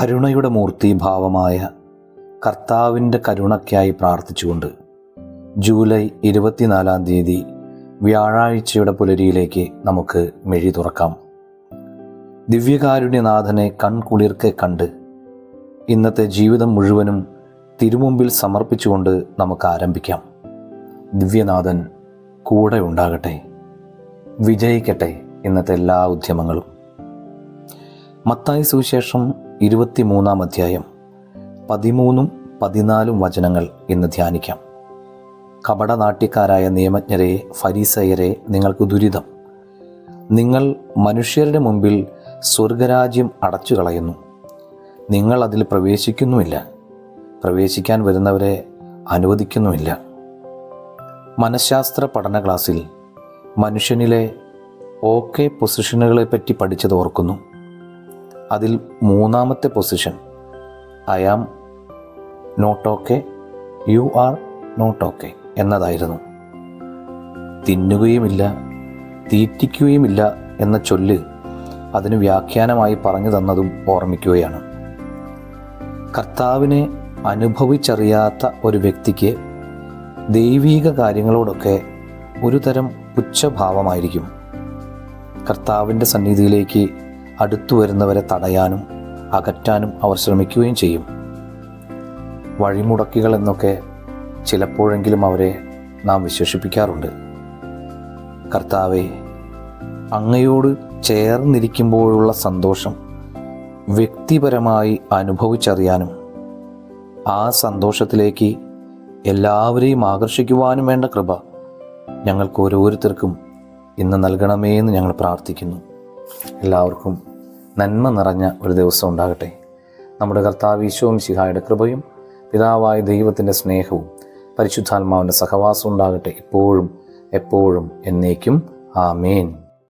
കരുണയുടെ മൂർത്തിഭാവമായ കർത്താവിന്റെ കരുണയ്ക്കായി പ്രാർത്ഥിച്ചുകൊണ്ട് ജൂലൈ ഇരുപത്തിനാലാം തീയതി വ്യാഴാഴ്ചയുടെ പുലരിയിലേക്ക് നമുക്ക് മെഴി തുറക്കാം. ദിവ്യകാരുണ്യനാഥനെ കൺകുളിർക്കെ കണ്ട് ഇന്നത്തെ ജീവിതം മുഴുവനും തിരുമുമ്പിൽ സമർപ്പിച്ചുകൊണ്ട് നമുക്ക് ആരംഭിക്കാം. ദിവ്യനാഥൻ കൂടെ ഉണ്ടാകട്ടെ വിജയിക്കട്ടെ ഇന്നത്തെ എല്ലാ ഉദ്യമങ്ങളും. മത്തായി സുവിശേഷം ഇരുപത്തിമൂന്നാം അധ്യായം. പതിമൂന്നും പതിനാലും വചനങ്ങൾ ഇന്ന് ധ്യാനിക്കാം. കപടനാട്യക്കാരായ നിയമജ്ഞരെ ഫരീസയരെ നിങ്ങൾക്ക് ദുരിതം. നിങ്ങൾ മനുഷ്യരുടെ മുമ്പിൽ സ്വർഗരാജ്യം അടച്ചു കളയുന്നു നിങ്ങൾ അതിൽ പ്രവേശിക്കുന്നുമില്ല. പ്രവേശിക്കാൻ വരുന്നവരെ അനുവദിക്കുന്നുമില്ല. മനഃശാസ്ത്ര പഠന ക്ലാസ്സിൽ മനുഷ്യനിലെ ഓക്കെ പൊസിഷനുകളെ പറ്റി പഠിച്ചത് ഓർക്കുന്നു. അതിൽ മൂന്നാമത്തെ position I am not okay you are not okay എന്നതായിരുന്നു. തിന്നുകയുമില്ല തീറ്റിക്കുകയുമില്ല എന്ന ചൊല്ല് അതിന് വ്യാഖ്യാനമായി പറഞ്ഞു തന്നതും ഓർമ്മിക്കുകയാണ്. കർത്താവിനെ അനുഭവിച്ചറിയാത്ത ഒരു വ്യക്തിക്ക് ദൈവീക കാര്യങ്ങളോടൊക്കെ ഒരു തരം പുച്ഛഭാവമായിരിക്കും. കർത്താവിന്റെ സന്നിധിയിലേക്ക് അടുത്തു വരുന്നവരെ തടയാനും അകറ്റാനും അവർ ശ്രമിക്കുകയും ചെയ്യും. വഴിമുടക്കികൾ എന്നൊക്കെ ചിലപ്പോഴെങ്കിലും അവരെ നാം വിശേഷിപ്പിക്കാറുണ്ട്. കർത്താവെ അങ്ങയോട് ചേർന്നിരിക്കുമ്പോഴുള്ള സന്തോഷം വ്യക്തിപരമായി അനുഭവിച്ചറിയാനും ആ സന്തോഷത്തിലേക്ക് എല്ലാവരെയും ആകർഷിക്കുവാനും വേണ്ട കൃപ ഞങ്ങൾക്ക് ഓരോരുത്തർക്കും ഇന്ന് നൽകണമേ എന്ന് ഞങ്ങൾ പ്രാർത്ഥിക്കുന്നു. എല്ലാവർക്കും നന്മ നിറഞ്ഞ ഒരു ദിവസം ഉണ്ടാകട്ടെ. നമ്മുടെ കർത്താവ് ഈശോം ശിഹായുടെ കൃപയും പിതാവായ ദൈവത്തിന്റെ സ്നേഹവും പരിശുദ്ധാത്മാവിന്റെ സഹവാസം ഉണ്ടാകട്ടെ ഇപ്പോഴും എപ്പോഴും എന്നേക്കും. ആമേൻ.